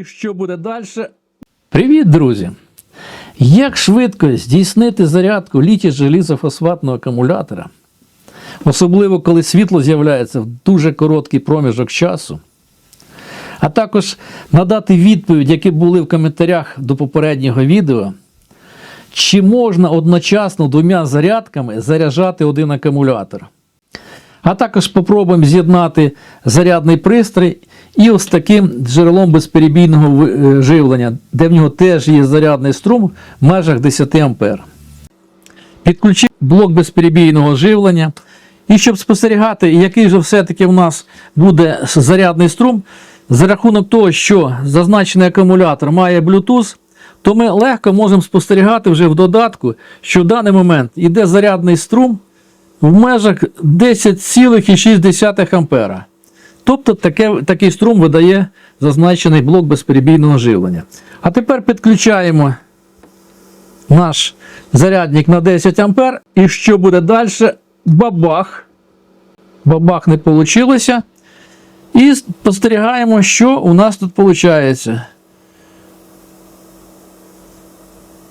І що буде далі? Привіт, друзі! Як швидко здійснити зарядку літій желізофосфатного акумулятора, особливо коли світло з'являється в дуже короткий проміжок часу, а також надати відповідь, які були в коментарях до попереднього відео, чи можна одночасно двома зарядками заряджати один акумулятор. А також спробуємо з'єднати зарядний пристрій і ось таким джерелом безперебійного е, живлення, де в нього теж є зарядний струм в межах 10 А. Підключив блок безперебійного живлення. І щоб спостерігати, який же все-таки в нас буде зарядний струм, за рахунок того, що зазначений акумулятор має Bluetooth, то ми легко можемо спостерігати вже в додатку, що в даний момент йде зарядний струм в межах 10,6 ампера. Тобто таке, такий струм видає зазначений блок безперебійного живлення. А тепер підключаємо наш зарядник на 10 ампер. І що буде далі? Бабах. Бабах не вийшло. І спостерігаємо, що у нас тут виходить.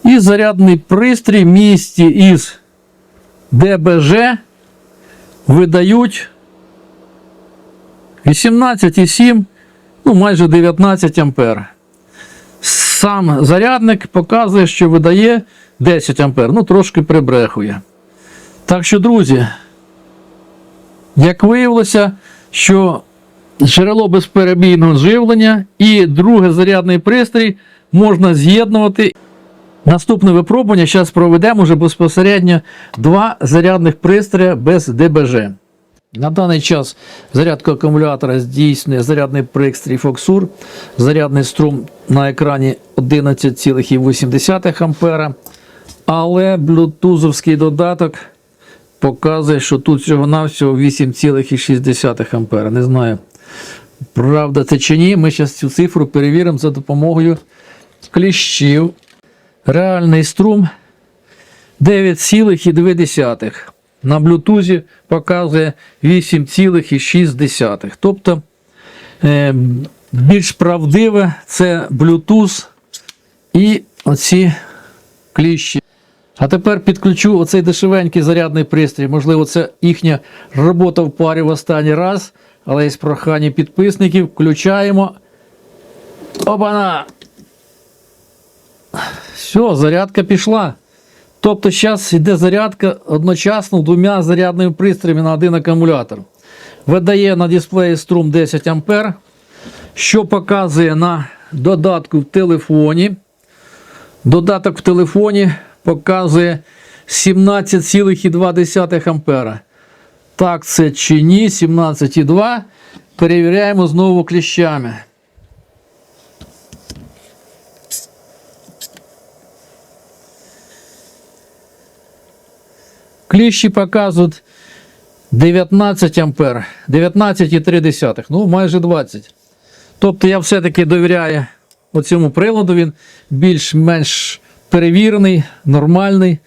І зарядний пристрій в місті із ДБЖ видають 18,7, ну майже 19 ампер. Сам зарядник показує, що видає 10 ампер, ну трошки прибрехує. Так що, друзі, як виявилося, що джерело безперебійного живлення і другий зарядний пристрій можна з'єднувати. Наступне випробування зараз проведемо вже безпосередньо два зарядних пристрої без ДБЖ. На даний час зарядку акумулятора здійснює зарядний пристрій Foxur. Зарядний струм на екрані 11,8 А. Але блютузовський додаток показує, що тут всього-навсього 8,6 А. Не знаю, правда це чи ні. Ми зараз цю цифру перевіримо за допомогою кліщів. Реальний струм 9,2. На блютузі показує 8,6. Тобто е, більш правдиве це Bluetooth і оці кліщі. А тепер підключу оцей дешевенький зарядний пристрій. Можливо, це їхня робота в парі в останній раз, але є прохання підписників. Включаємо. Опана! Все, зарядка пішла. Тобто зараз йде зарядка одночасно двома зарядними пристроями на один акумулятор. Видає на дисплеї струм 10 А, що показує на додатку в телефоні. Додаток в телефоні показує 17,2 А. Так, це чи ні, 17,2. Перевіряємо знову кліщами. Кліщі показують 19 ампер, 19,3, ну майже 20. Тобто я все-таки довіряю оцьому приладу, він більш-менш перевірений, нормальний.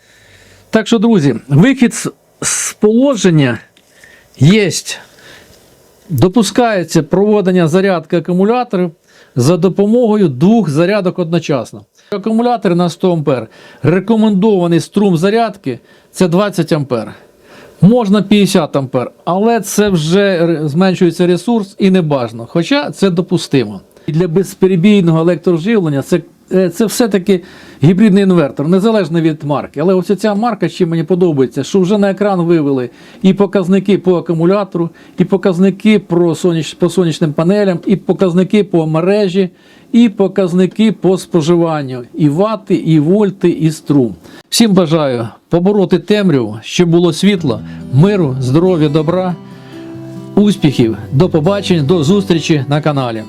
Так що, друзі, вихід з- положення є. Допускається проводення зарядки акумуляторів за допомогою двох зарядок одночасно. Акумулятор на 100 А. Рекомендований струм зарядки це 20 А. Можна 50 А, але це вже зменшується ресурс і не бажано. Хоча це допустимо. І Для безперебійного електроживлення це, це все-таки гібридний інвертор, незалежно від марки. Але ось ця марка, чим мені подобається, що вже на екран вивели і показники по акумулятору, і показники про соняч, по сонячним панелям, і показники по мережі, і показники по споживанню, і вати, і вольти, і струм. Всім бажаю побороти темряву, щоб було світло, миру, здоров'я, добра, успіхів. До побачення, до зустрічі на каналі.